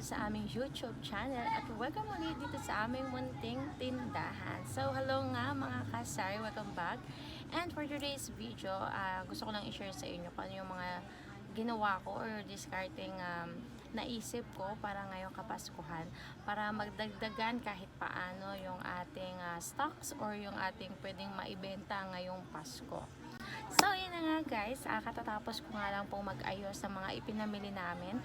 dito sa aming YouTube channel at welcome ulit dito sa aming munting tindahan. So, hello nga mga kasari, welcome back. And for today's video, ah, gusto ko lang i-share sa inyo kung ano yung mga ginawa ko or discarding um, naisip ko para ngayong kapaskuhan para magdagdagan kahit paano yung ating ah, stocks or yung ating pwedeng maibenta ngayong Pasko. So, yun na nga guys. Ah, katatapos ko nga lang po mag-ayos sa mga ipinamili namin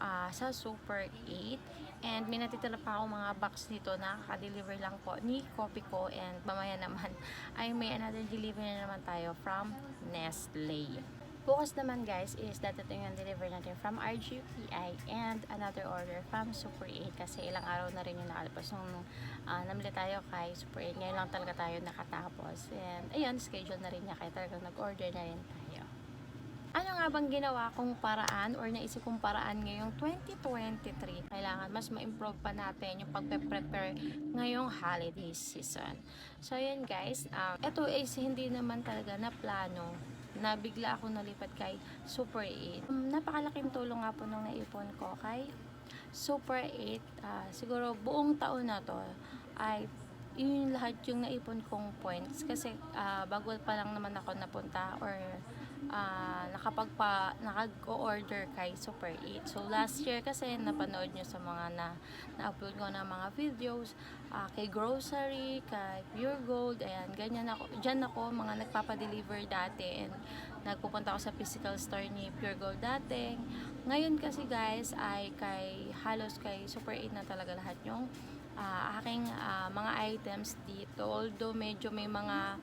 ah, sa Super 8. And may natitira pa ako mga box dito na kakadeliver lang po ni Coffee Co. And mamaya naman ay may another delivery na naman tayo from Nestle. Bukas naman guys is dadating yung deliver natin from RGPI and another order from Super 8 kasi ilang araw na rin yung nakalabas nung ah, namili tayo kay Super 8. Ngayon lang talaga tayo nakatapos. And ayun, schedule na rin niya kaya talagang nag-order na rin tayo. Ano nga bang ginawa kong paraan or naisip kong paraan ngayong 2023? Kailangan mas ma-improve pa natin yung pagpe-prepare ngayong holiday season. So yun guys, um, ito is hindi naman talaga na plano na bigla ako nalipat kay Super 8. Um, napakalaking tulong nga po nung naipon ko kay Super 8. ah, siguro buong taon na to ay yun lahat yung naipon kong points kasi ah, bago pa lang naman ako napunta or ah, nakapagpa nakag-order kay Super 8. So last year kasi napanood nyo sa mga na na-upload ko ng mga videos ah, kay grocery, kay Pure Gold, ayan, ganyan ako. Diyan ako mga nagpapa-deliver dati and nagpupunta ako sa physical store ni Pure Gold dati. Ngayon kasi guys ay kay halos kay Super 8 na talaga lahat yung ah, aking ah, mga items dito. Although medyo may mga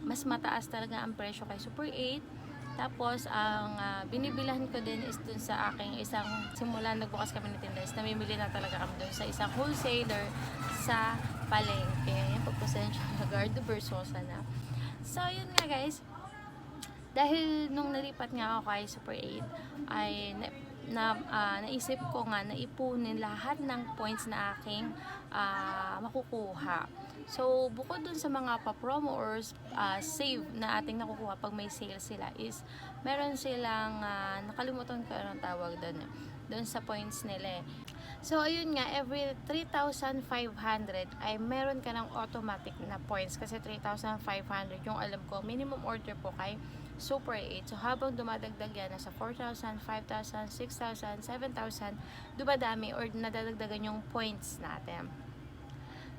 mas mataas talaga ang presyo kay Super 8. Tapos, ang ah, binibilahan ko din is dun sa aking isang, simula nagbukas kami ng tinda, is namimili na talaga kami dun sa isang wholesaler sa palengke. Yan, pagpasensya na Gardo Versosa na. So, yun nga guys. Dahil nung nalipat nga ako kay Super 8, ay na, ah, naisip ko nga na ipunin lahat ng points na aking ah, makukuha. So, bukod dun sa mga pa-promo or ah, save na ating nakukuha pag may sale sila is meron silang, ah, nakalimutan ko anong tawag dun, dun sa points nila eh. So, ayun nga, every 3,500 ay meron ka ng automatic na points kasi 3,500 yung alam ko, minimum order po kay Super 8. So, habang dumadagdag yan, nasa 4,000, 5,000, 6,000, 7,000, dumadami or nadadagdagan yung points natin.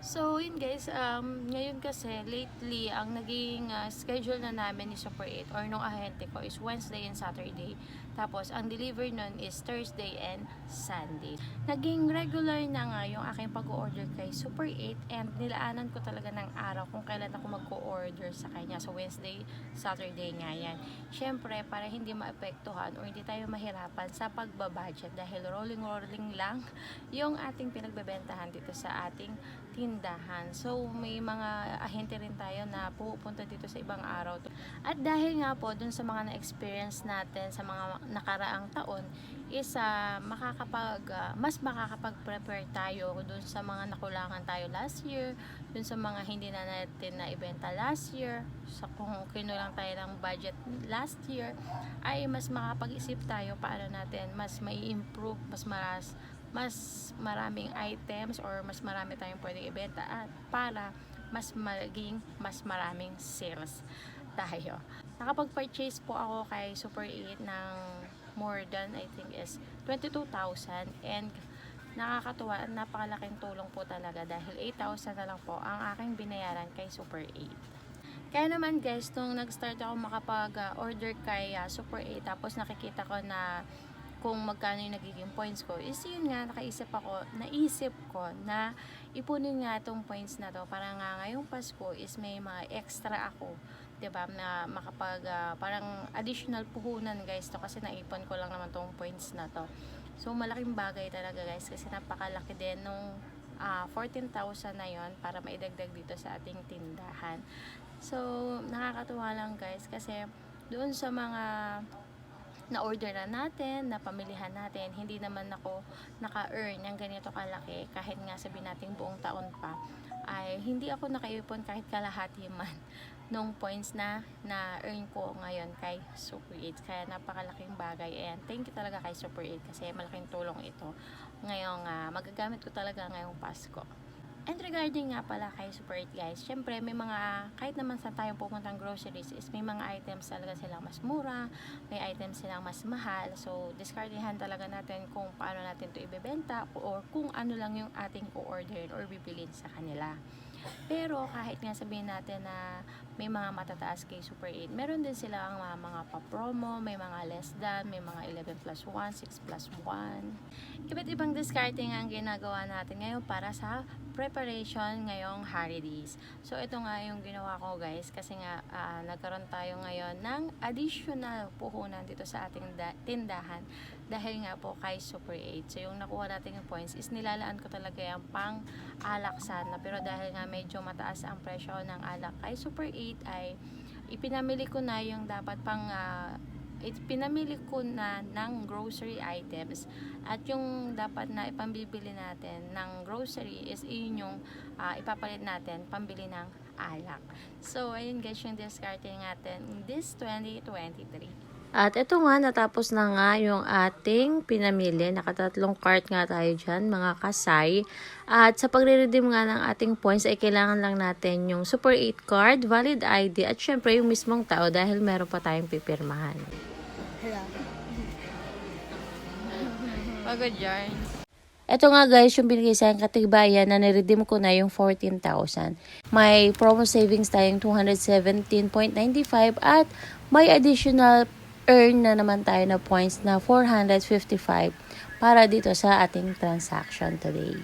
So, yun guys, um, ngayon kasi, lately, ang naging uh, schedule na namin ni Super 8 or nung ahente ko is Wednesday and Saturday. Tapos, ang deliver nun is Thursday and Sunday. Naging regular na nga yung aking pag-order kay Super 8 and nilaanan ko talaga ng araw kung kailan ako mag-order sa kanya. So, Wednesday, Saturday nga yan. Siyempre, para hindi maapektuhan or hindi tayo mahirapan sa pagbabudget dahil rolling-rolling lang yung ating pinagbebentahan dito sa ating tindahan. So, may mga ahente rin tayo na pupunta dito sa ibang araw. At dahil nga po dun sa mga na-experience natin sa mga nakaraang taon, is ah, makakapag, ah, mas makakapag-prepare tayo dun sa mga nakulangan tayo last year, dun sa mga hindi na natin na ibenta last year, sa kung kinulang tayo ng budget last year, ay mas makapag-isip tayo paano natin mas may improve, mas maras, mas maraming items or mas marami tayong pwedeng ibenta at para mas maging mas maraming sales tayo. Nakapag-purchase po ako kay Super 8 ng more than I think is 22,000 and nakakatuwa at napakalaking tulong po talaga dahil 8,000 na lang po ang aking binayaran kay Super 8. Kaya naman guys, nung nag-start ako makapag-order kay ah, Super 8 tapos nakikita ko na kung magkano yung nagiging points ko is yun nga nakaisip ako naisip ko na ipunin nga itong points na to para nga ngayong Pasko is may mga extra ako 'di ba na makapag ah, parang additional puhunan guys to kasi naipon ko lang naman tong points na to. So malaking bagay talaga guys kasi napakalaki din nung ah, 14,000 na yon para maidagdag dito sa ating tindahan. So nakakatuwa lang guys kasi doon sa mga na-order na natin, na pamilihan natin, hindi naman ako naka-earn ng ganito kalaki kahit nga sabihin natin buong taon pa ay hindi ako nakaipon kahit kalahati man nung points na na-earn ko ngayon kay Super 8. Kaya napakalaking bagay. And thank you talaga kay Super 8 kasi malaking tulong ito. Ngayong ah, magagamit ko talaga ngayong Pasko. And regarding nga pala kay Super 8 guys, syempre may mga, kahit naman sa tayong pupuntang groceries, is may mga items talaga silang mas mura, may items silang mas mahal. So, discardihan talaga natin kung paano natin to ibebenta or kung ano lang yung ating o-orderin or bibilin sa kanila. Pero kahit nga sabihin natin na may mga matataas kay Super 8, meron din silang mga, mga pa-promo, may mga less than, may mga 11 plus 1, 6 plus 1. Iba't ibang discarding ang ginagawa natin ngayon para sa preparation ngayong holidays. So ito nga yung ginawa ko guys kasi nga ah, nagkaroon tayo ngayon ng additional puhunan dito sa ating da- tindahan dahil nga po kay Super 8. So yung nakuha natin yung points is nilalaan ko talaga yung pang alak sana pero dahil nga medyo mataas ang presyo ng alak kay Super 8 ay ipinamili ko na yung dapat pang ah, it, pinamili ko na ng grocery items at yung dapat na ipambibili natin ng grocery is yun yung ah, ipapalit natin pambili ng alak. So, ayun guys yung discarding natin in this 2023. At ito nga, natapos na nga yung ating pinamili. Nakatatlong cart nga tayo dyan, mga kasay. At sa pagre-redeem nga ng ating points, ay kailangan lang natin yung Super 8 card, valid ID, at syempre yung mismong tao dahil meron pa tayong pipirmahan. Pagod yarn. Ito nga guys, yung binigay sa katibayan na niredeem ko na yung 14,000. May promo savings tayong 217.95 at may additional earn na naman tayo na points na 455 para dito sa ating transaction today.